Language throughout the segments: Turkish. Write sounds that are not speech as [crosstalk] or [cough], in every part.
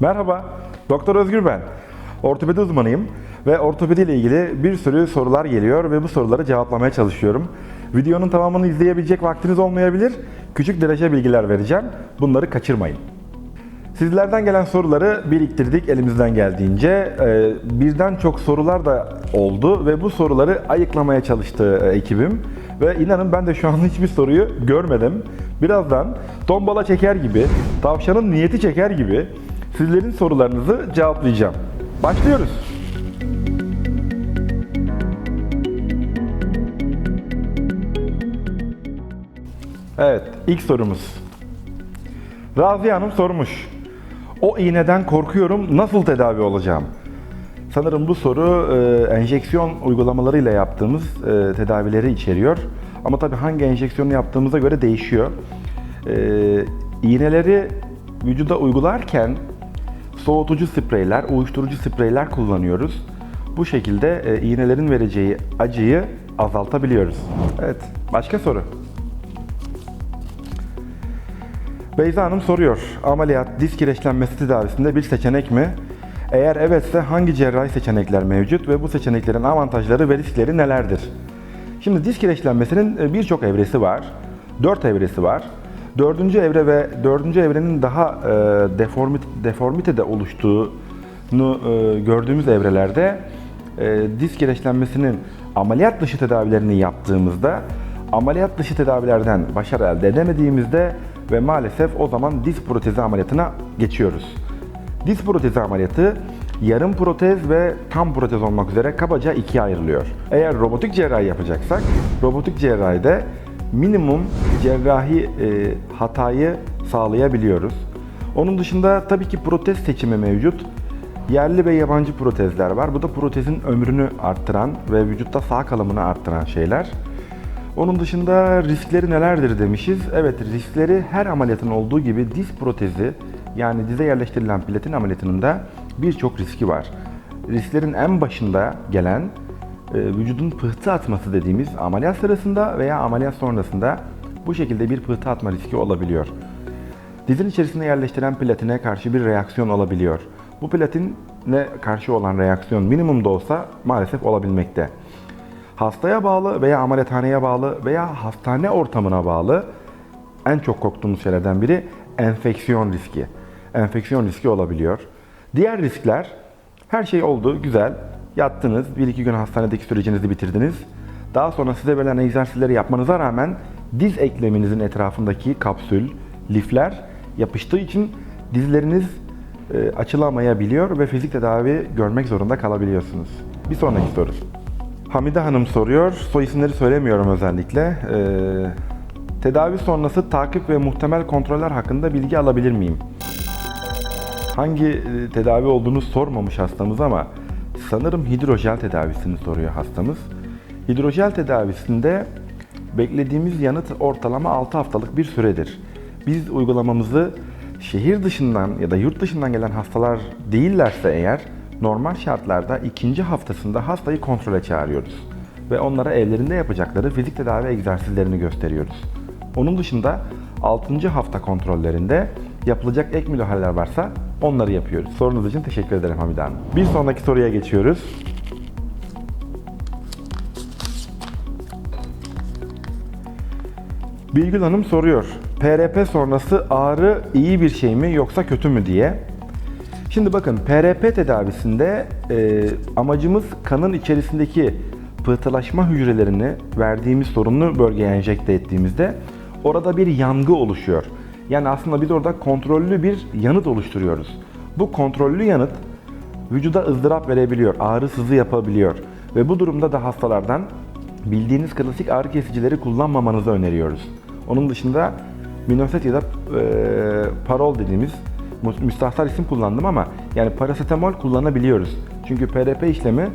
Merhaba, Doktor Özgür ben. Ortopedi uzmanıyım ve ortopedi ile ilgili bir sürü sorular geliyor ve bu soruları cevaplamaya çalışıyorum. Videonun tamamını izleyebilecek vaktiniz olmayabilir. Küçük derece bilgiler vereceğim. Bunları kaçırmayın. Sizlerden gelen soruları biriktirdik elimizden geldiğince. Ee, birden çok sorular da oldu ve bu soruları ayıklamaya çalıştı e, ekibim. Ve inanın ben de şu an [laughs] hiçbir soruyu görmedim. Birazdan tombala çeker gibi, tavşanın niyeti çeker gibi sizlerin sorularınızı cevaplayacağım. Başlıyoruz. Evet, ilk sorumuz. Raziye Hanım sormuş. O iğneden korkuyorum, nasıl tedavi olacağım? Sanırım bu soru e, enjeksiyon uygulamalarıyla yaptığımız e, tedavileri içeriyor. Ama tabii hangi enjeksiyonu yaptığımıza göre değişiyor. E, iğneleri vücuda uygularken soğutucu spreyler, uyuşturucu spreyler kullanıyoruz. Bu şekilde e, iğnelerin vereceği acıyı azaltabiliyoruz. Evet, başka soru. Beyza Hanım soruyor. Ameliyat disk kireçlenmesi tedavisinde bir seçenek mi? Eğer evetse hangi cerrahi seçenekler mevcut ve bu seçeneklerin avantajları ve riskleri nelerdir? Şimdi disk kireçlenmesinin e, birçok evresi var. Dört evresi var. Dördüncü evre ve dördüncü evrenin daha e, deformit, deformitede oluştuğunu e, gördüğümüz evrelerde e, disk kireçlenmesinin ameliyat dışı tedavilerini yaptığımızda ameliyat dışı tedavilerden başarı elde edemediğimizde ve maalesef o zaman disk protezi ameliyatına geçiyoruz. Disk protezi ameliyatı yarım protez ve tam protez olmak üzere kabaca ikiye ayrılıyor. Eğer robotik cerrahi yapacaksak, robotik cerrahide minimum cerrahi e, hatayı sağlayabiliyoruz. Onun dışında tabii ki protez seçimi mevcut. Yerli ve yabancı protezler var. Bu da protezin ömrünü arttıran ve vücutta sağ kalımını arttıran şeyler. Onun dışında riskleri nelerdir demişiz. Evet riskleri her ameliyatın olduğu gibi diz protezi yani dize yerleştirilen platin ameliyatının da birçok riski var. Risklerin en başında gelen vücudun pıhtı atması dediğimiz ameliyat sırasında veya ameliyat sonrasında bu şekilde bir pıhtı atma riski olabiliyor. Dizin içerisinde yerleştiren platine karşı bir reaksiyon olabiliyor. Bu platine karşı olan reaksiyon minimum da olsa maalesef olabilmekte. Hastaya bağlı veya ameliyathaneye bağlı veya hastane ortamına bağlı en çok korktuğumuz şeylerden biri enfeksiyon riski. Enfeksiyon riski olabiliyor. Diğer riskler her şey oldu, güzel. Yattınız, 1-2 gün hastanedeki sürecinizi bitirdiniz. Daha sonra size verilen egzersizleri yapmanıza rağmen diz ekleminizin etrafındaki kapsül, lifler yapıştığı için dizleriniz e, açılamayabiliyor ve fizik tedavi görmek zorunda kalabiliyorsunuz. Bir sonraki soru. Hamide Hanım soruyor. Soy isimleri söylemiyorum özellikle. Ee, tedavi sonrası takip ve muhtemel kontroller hakkında bilgi alabilir miyim? Hangi e, tedavi olduğunu sormamış hastamız ama sanırım hidrojel tedavisini soruyor hastamız. Hidrojel tedavisinde beklediğimiz yanıt ortalama 6 haftalık bir süredir. Biz uygulamamızı şehir dışından ya da yurt dışından gelen hastalar değillerse eğer normal şartlarda ikinci haftasında hastayı kontrole çağırıyoruz ve onlara evlerinde yapacakları fizik tedavi egzersizlerini gösteriyoruz. Onun dışında 6. hafta kontrollerinde yapılacak ek müdahaleler varsa onları yapıyoruz. Sorunuz için teşekkür ederim Hamide Hanım. Bir sonraki soruya geçiyoruz. Bilgül Hanım soruyor. PRP sonrası ağrı iyi bir şey mi yoksa kötü mü diye. Şimdi bakın PRP tedavisinde e, amacımız kanın içerisindeki pıhtılaşma hücrelerini verdiğimiz sorunlu bölgeye enjekte ettiğimizde orada bir yangı oluşuyor. Yani aslında biz orada kontrollü bir yanıt oluşturuyoruz. Bu kontrollü yanıt vücuda ızdırap verebiliyor, ağrı sızı yapabiliyor. Ve bu durumda da hastalardan bildiğiniz klasik ağrı kesicileri kullanmamanızı öneriyoruz. Onun dışında minoset ya da e, parol dediğimiz müstahsar isim kullandım ama yani parasetamol kullanabiliyoruz. Çünkü PRP işlemi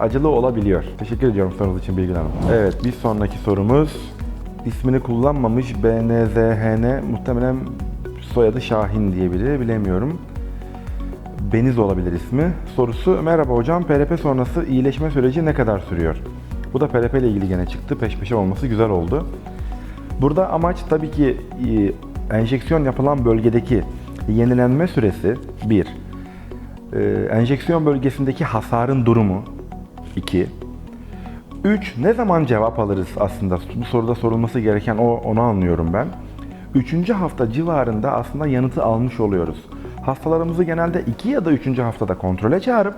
acılı olabiliyor. Teşekkür ediyorum sorunuz için Bilgin Hanım. Evet bir sonraki sorumuz ismini kullanmamış BNZHN muhtemelen soyadı Şahin diye biri bilemiyorum. Beniz olabilir ismi. Sorusu merhaba hocam PRP sonrası iyileşme süreci ne kadar sürüyor? Bu da PRP ile ilgili gene çıktı. Peş peşe olması güzel oldu. Burada amaç tabii ki e, enjeksiyon yapılan bölgedeki yenilenme süresi 1. Ee, enjeksiyon bölgesindeki hasarın durumu 2. 3. Ne zaman cevap alırız aslında? Bu soruda sorulması gereken o onu anlıyorum ben. Üçüncü hafta civarında aslında yanıtı almış oluyoruz. Hastalarımızı genelde 2 ya da 3. haftada kontrole çağırıp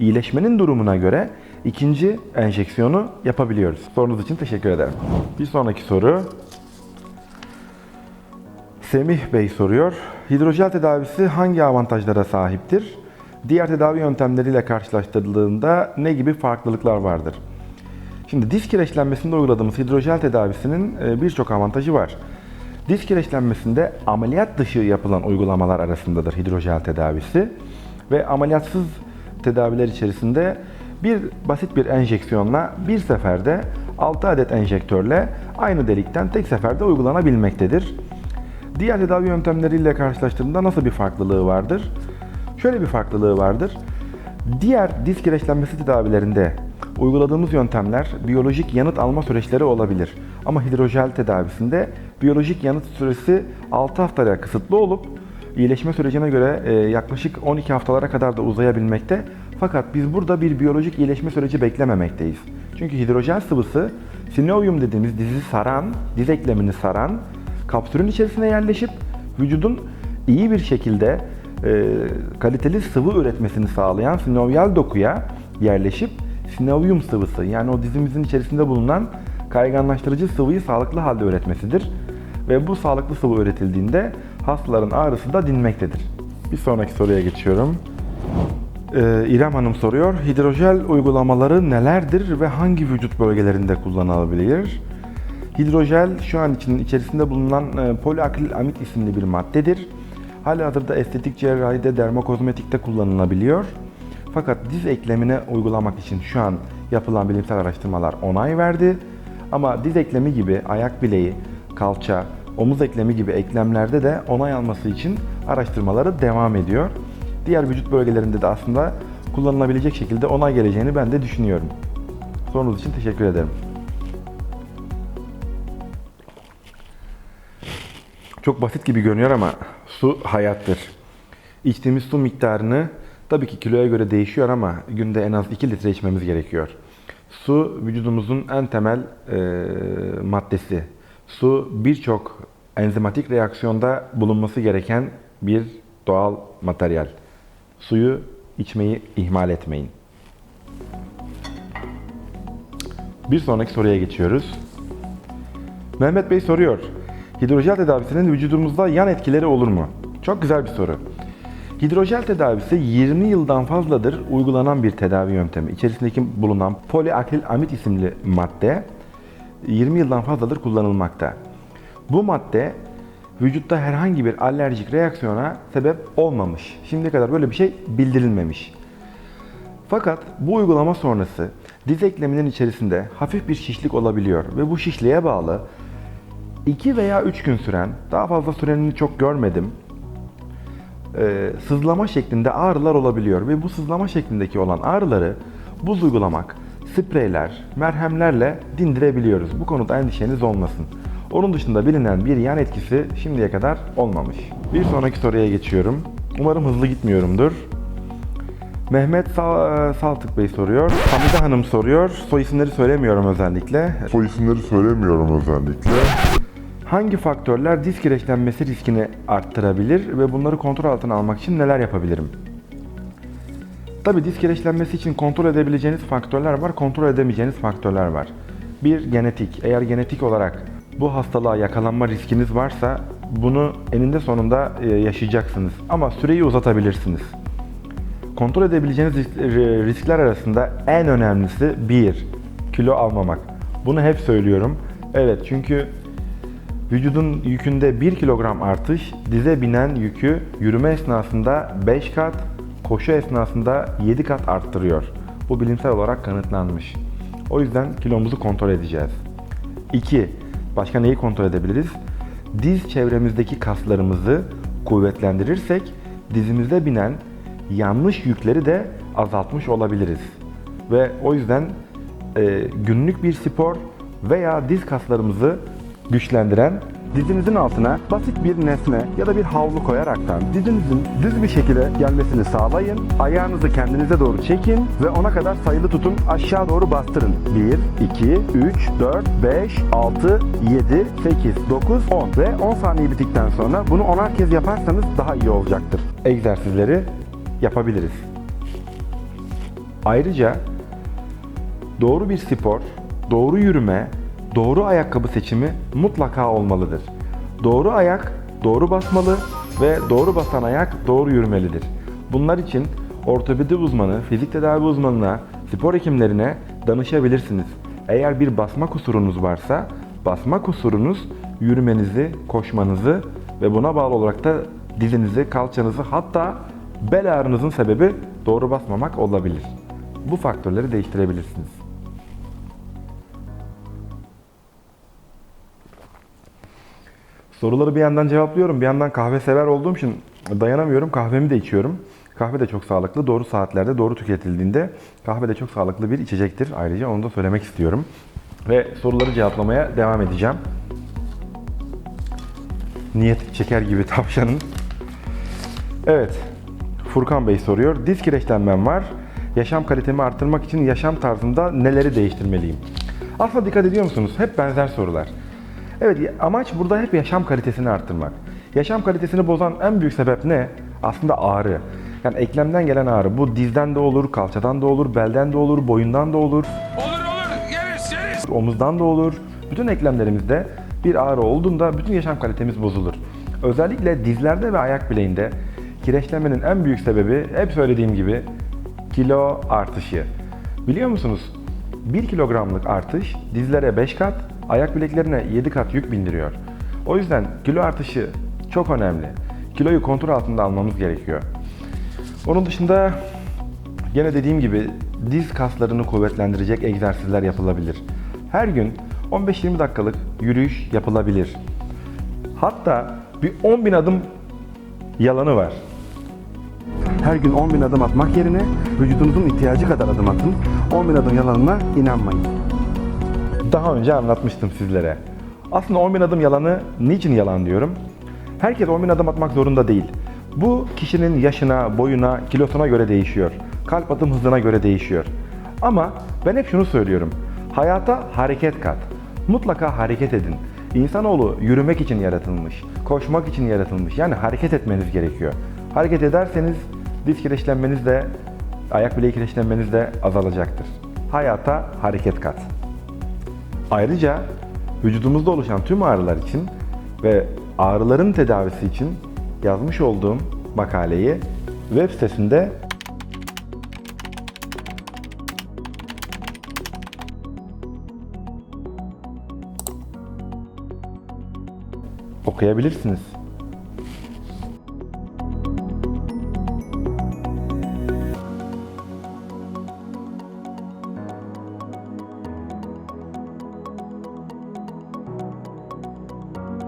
iyileşmenin durumuna göre ikinci enjeksiyonu yapabiliyoruz. Sorunuz için teşekkür ederim. Bir sonraki soru. Semih Bey soruyor. Hidrojel tedavisi hangi avantajlara sahiptir? Diğer tedavi yöntemleriyle karşılaştırıldığında ne gibi farklılıklar vardır? Şimdi disk kireçlenmesinde uyguladığımız hidrojel tedavisinin e, birçok avantajı var. Disk kireçlenmesinde ameliyat dışı yapılan uygulamalar arasındadır hidrojel tedavisi ve ameliyatsız tedaviler içerisinde bir basit bir enjeksiyonla bir seferde 6 adet enjektörle aynı delikten tek seferde uygulanabilmektedir. Diğer tedavi yöntemleriyle karşılaştırdığında nasıl bir farklılığı vardır? Şöyle bir farklılığı vardır. Diğer disk kireçlenmesi tedavilerinde uyguladığımız yöntemler biyolojik yanıt alma süreçleri olabilir. Ama hidrojel tedavisinde biyolojik yanıt süresi 6 haftaya kısıtlı olup iyileşme sürecine göre e, yaklaşık 12 haftalara kadar da uzayabilmekte. Fakat biz burada bir biyolojik iyileşme süreci beklememekteyiz. Çünkü hidrojel sıvısı sinovium dediğimiz dizi saran, diz eklemini saran kapsülün içerisine yerleşip vücudun iyi bir şekilde e, kaliteli sıvı üretmesini sağlayan sinovyal dokuya yerleşip sinovium sıvısı yani o dizimizin içerisinde bulunan kayganlaştırıcı sıvıyı sağlıklı halde üretmesidir. Ve bu sağlıklı sıvı üretildiğinde hastaların ağrısı da dinmektedir. Bir sonraki soruya geçiyorum. Ee, İrem Hanım soruyor. Hidrojel uygulamaları nelerdir ve hangi vücut bölgelerinde kullanılabilir? Hidrojel şu an için içerisinde bulunan e, poliakril isimli bir maddedir. Halihazırda estetik cerrahide, dermokozmetikte kullanılabiliyor. Fakat diz eklemine uygulamak için şu an yapılan bilimsel araştırmalar onay verdi. Ama diz eklemi gibi ayak bileği, kalça, omuz eklemi gibi eklemlerde de onay alması için araştırmaları devam ediyor. Diğer vücut bölgelerinde de aslında kullanılabilecek şekilde onay geleceğini ben de düşünüyorum. Sorunuz için teşekkür ederim. Çok basit gibi görünüyor ama su hayattır. İçtiğimiz su miktarını tabii ki kiloya göre değişiyor ama günde en az 2 litre içmemiz gerekiyor. Su vücudumuzun en temel e, maddesi. Su birçok enzimatik reaksiyonda bulunması gereken bir doğal materyal. Suyu içmeyi ihmal etmeyin. Bir sonraki soruya geçiyoruz. Mehmet Bey soruyor. Hidrojel tedavisinin vücudumuzda yan etkileri olur mu? Çok güzel bir soru. Hidrojel tedavisi 20 yıldan fazladır uygulanan bir tedavi yöntemi. İçerisindeki bulunan poliakril amid isimli madde 20 yıldan fazladır kullanılmakta. Bu madde vücutta herhangi bir alerjik reaksiyona sebep olmamış. Şimdiye kadar böyle bir şey bildirilmemiş. Fakat bu uygulama sonrası diz ekleminin içerisinde hafif bir şişlik olabiliyor ve bu şişliğe bağlı 2 veya 3 gün süren, daha fazla sürenini çok görmedim, e, sızlama şeklinde ağrılar olabiliyor ve bu sızlama şeklindeki olan ağrıları buz uygulamak, spreyler, merhemlerle dindirebiliyoruz. Bu konuda endişeniz olmasın. Onun dışında bilinen bir yan etkisi şimdiye kadar olmamış. Bir sonraki soruya geçiyorum. Umarım hızlı gitmiyorumdur. Mehmet Sal Saltık Bey soruyor. Hamide Hanım soruyor. Soy isimleri söylemiyorum özellikle. Soy isimleri söylemiyorum özellikle. Hangi faktörler disk kireçlenmesi riskini arttırabilir ve bunları kontrol altına almak için neler yapabilirim? Tabii disk kireçlenmesi için kontrol edebileceğiniz faktörler var, kontrol edemeyeceğiniz faktörler var. Bir genetik. Eğer genetik olarak bu hastalığa yakalanma riskiniz varsa bunu eninde sonunda e, yaşayacaksınız. Ama süreyi uzatabilirsiniz. Kontrol edebileceğiniz risk- riskler arasında en önemlisi bir, kilo almamak. Bunu hep söylüyorum. Evet çünkü Vücudun yükünde 1 kilogram artış dize binen yükü yürüme esnasında 5 kat, koşu esnasında 7 kat arttırıyor. Bu bilimsel olarak kanıtlanmış. O yüzden kilomuzu kontrol edeceğiz. 2. Başka neyi kontrol edebiliriz? Diz çevremizdeki kaslarımızı kuvvetlendirirsek dizimize binen yanlış yükleri de azaltmış olabiliriz. Ve o yüzden e, günlük bir spor veya diz kaslarımızı güçlendiren dizinizin altına basit bir nesne ya da bir havlu koyaraktan dizinizin düz bir şekilde gelmesini sağlayın. Ayağınızı kendinize doğru çekin ve ona kadar sayılı tutun. Aşağı doğru bastırın. 1, 2, 3, 4, 5, 6, 7, 8, 9, 10 ve 10 saniye bittikten sonra bunu 10'ar kez yaparsanız daha iyi olacaktır. Egzersizleri yapabiliriz. Ayrıca doğru bir spor, doğru yürüme, doğru ayakkabı seçimi mutlaka olmalıdır. Doğru ayak doğru basmalı ve doğru basan ayak doğru yürümelidir. Bunlar için ortopedi uzmanı, fizik tedavi uzmanına, spor hekimlerine danışabilirsiniz. Eğer bir basma kusurunuz varsa basma kusurunuz yürümenizi, koşmanızı ve buna bağlı olarak da dizinizi, kalçanızı hatta bel ağrınızın sebebi doğru basmamak olabilir. Bu faktörleri değiştirebilirsiniz. Soruları bir yandan cevaplıyorum, bir yandan kahve sever olduğum için dayanamıyorum. Kahvemi de içiyorum. Kahve de çok sağlıklı. Doğru saatlerde doğru tüketildiğinde kahve de çok sağlıklı bir içecektir. Ayrıca onu da söylemek istiyorum. Ve soruları cevaplamaya devam edeceğim. Niyet çeker gibi [laughs] tavşanın. Evet. Furkan Bey soruyor. Diz kireçlenmem var. Yaşam kalitemi arttırmak için yaşam tarzımda neleri değiştirmeliyim? Aslında dikkat ediyor musunuz? Hep benzer sorular. Evet amaç burada hep yaşam kalitesini arttırmak. Yaşam kalitesini bozan en büyük sebep ne? Aslında ağrı. Yani eklemden gelen ağrı. Bu dizden de olur, kalçadan da olur, belden de olur, boyundan da olur, Olur olur yeriz yeriz. omuzdan da olur. Bütün eklemlerimizde bir ağrı olduğunda bütün yaşam kalitemiz bozulur. Özellikle dizlerde ve ayak bileğinde kireçlenmenin en büyük sebebi hep söylediğim gibi kilo artışı. Biliyor musunuz? 1 kilogramlık artış dizlere 5 kat, ayak bileklerine 7 kat yük bindiriyor. O yüzden kilo artışı çok önemli. Kiloyu kontrol altında almamız gerekiyor. Onun dışında Gene dediğim gibi diz kaslarını kuvvetlendirecek egzersizler yapılabilir. Her gün 15-20 dakikalık yürüyüş yapılabilir. Hatta bir 10 bin adım yalanı var. Her gün 10 bin adım atmak yerine vücudunuzun ihtiyacı kadar adım atın. 10 bin adım yalanına inanmayın. Daha önce anlatmıştım sizlere. Aslında 10 bin adım yalanı niçin yalan diyorum? Herkes 10 bin adım atmak zorunda değil. Bu kişinin yaşına, boyuna, kilosuna göre değişiyor. Kalp atım hızına göre değişiyor. Ama ben hep şunu söylüyorum. Hayata hareket kat. Mutlaka hareket edin. İnsanoğlu yürümek için yaratılmış, koşmak için yaratılmış. Yani hareket etmeniz gerekiyor. Hareket ederseniz diz kireçlenmeniz de, ayak bileği kireçlenmeniz de azalacaktır. Hayata hareket kat. Ayrıca vücudumuzda oluşan tüm ağrılar için ve ağrıların tedavisi için yazmış olduğum makaleyi web sitesinde okuyabilirsiniz.